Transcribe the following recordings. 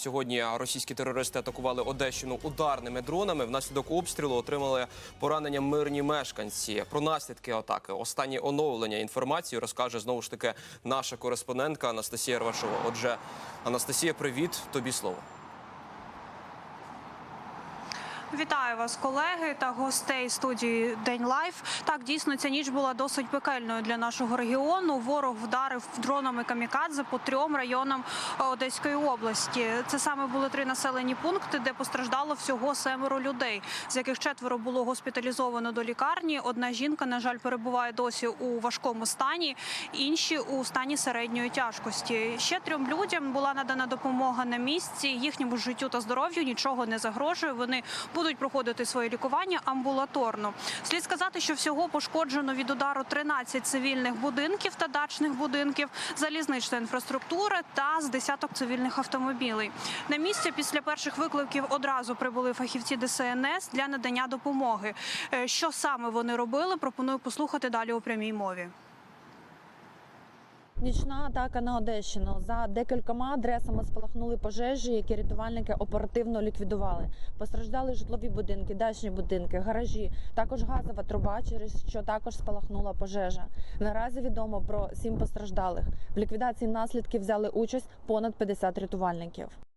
Сьогодні російські терористи атакували Одещину ударними дронами. Внаслідок обстрілу отримали поранення мирні мешканці. Про наслідки атаки останні оновлення інформації розкаже знову ж таки наша кореспондентка Анастасія Рвашова. Отже, Анастасія, привіт, тобі слово. Вітаю вас, колеги та гостей студії День Лайф. Так, дійсно, ця ніч була досить пекельною для нашого регіону. Ворог вдарив дронами камікадзе по трьом районам Одеської області. Це саме були три населені пункти, де постраждало всього семеро людей, з яких четверо було госпіталізовано до лікарні. Одна жінка, на жаль, перебуває досі у важкому стані, інші у стані середньої тяжкості. Ще трьом людям була надана допомога на місці. Їхньому життю та здоров'ю нічого не загрожує. Вони будуть проходити своє лікування амбулаторно. Слід сказати, що всього пошкоджено від удару 13 цивільних будинків та дачних будинків, залізнична інфраструктура та з десяток цивільних автомобілей. На місце після перших викликів одразу прибули фахівці ДСНС для надання допомоги. Е, Що саме вони робили? Пропоную послухати далі у прямій мові. Нічна атака на Одещину. За декількома адресами спалахнули пожежі, які рятувальники оперативно ліквідували. Постраждали житлові будинки, дачні будинки, гаражі, також газова труба, через що також спалахнула пожежа. Наразі відомо про сім постраждалих. В ліквідації наслідків взяли участь понад 50 рятувальників.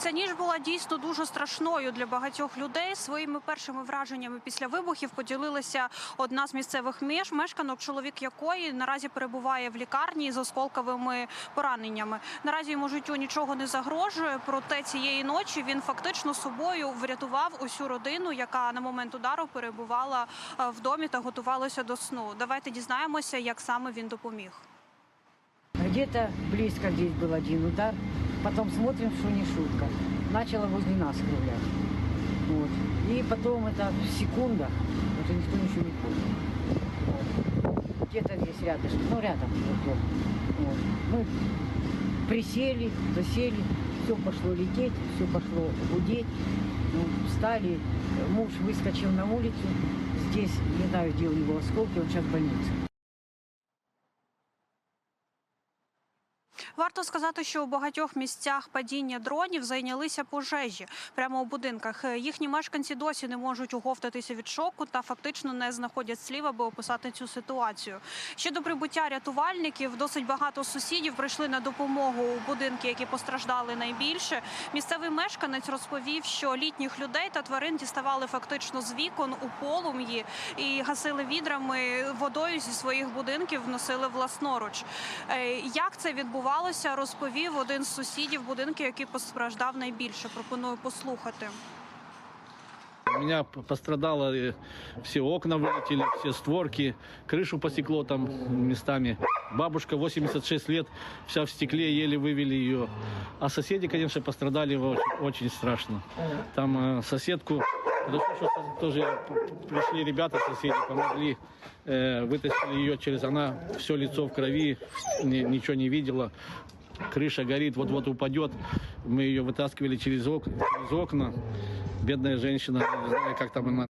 Ця ніч була дійсно дуже страшною для багатьох людей. Своїми першими враженнями після вибухів поділилася одна з місцевих меж мешканок, чоловік якої наразі перебуває в лікарні з осколковими пораненнями. Наразі йому життю нічого не загрожує. Проте цієї ночі він фактично собою врятував усю родину, яка на момент удару перебувала е, в домі та готувалася до сну. Давайте дізнаємося, як саме він допоміг. Где-то близко здесь был один удар. Потом смотрим, что не шутка. Начало возле нас крылять. Вот. И потом это в секундах, это никто ничего не понял. Вот. Где-то здесь рядышком, ну рядом. Вот, вот. Мы присели, засели, все пошло лететь, все пошло гудеть. Ну, встали, муж выскочил на улицу. Здесь, не знаю, где у него осколки, он сейчас в больнице. Варто сказати, що у багатьох місцях падіння дронів зайнялися пожежі прямо у будинках. Їхні мешканці досі не можуть оговтатися від шоку та фактично не знаходять слів, аби описати цю ситуацію. Ще до прибуття рятувальників досить багато сусідів прийшли на допомогу у будинки, які постраждали найбільше. Місцевий мешканець розповів, що літніх людей та тварин діставали фактично з вікон у полум'ї і гасили відрами водою зі своїх будинків, носили власноруч. Е, Як це відбувалося, розповів один з сусідів будинку, який постраждав найбільше. Пропоную послухати. У меня п- пострадало, э, все окна вылетели, все створки, крышу посекло там местами. Бабушка 86 лет, вся в стекле, еле вывели ее. А соседи, конечно, пострадали очень, очень страшно. Там э, соседку, хорошо, что со- тоже п- п- пришли ребята, соседи, помогли, э, вытащили ее через, она все лицо в крови, ни- ничего не видела. Крыша горит, вот-вот упадет. Мы ее вытаскивали через, ок- через окна. Бедная женщина, не знаю, как там она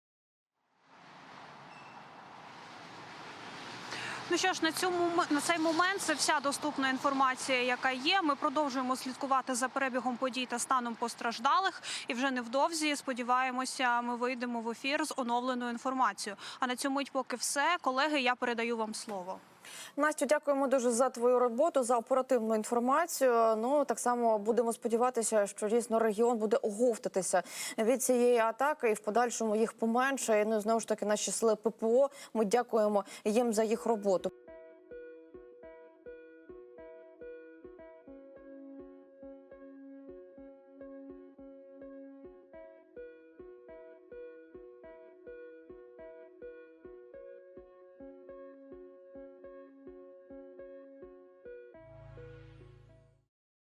Ну що ж, на цьому на цей момент це вся доступна інформація, яка є. Ми продовжуємо слідкувати за перебігом подій та станом постраждалих. І вже невдовзі сподіваємося, ми вийдемо в ефір з оновленою інформацією. А на цьому мить поки все. Колеги, я передаю вам слово. Настю, дякуємо дуже за твою роботу, за оперативну інформацію. Ну так само будемо сподіватися, що дійсно регіон буде оговтатися від цієї атаки, і в подальшому їх поменше. Ну знову ж таки, наші сили ППО. Ми дякуємо їм за їх роботу.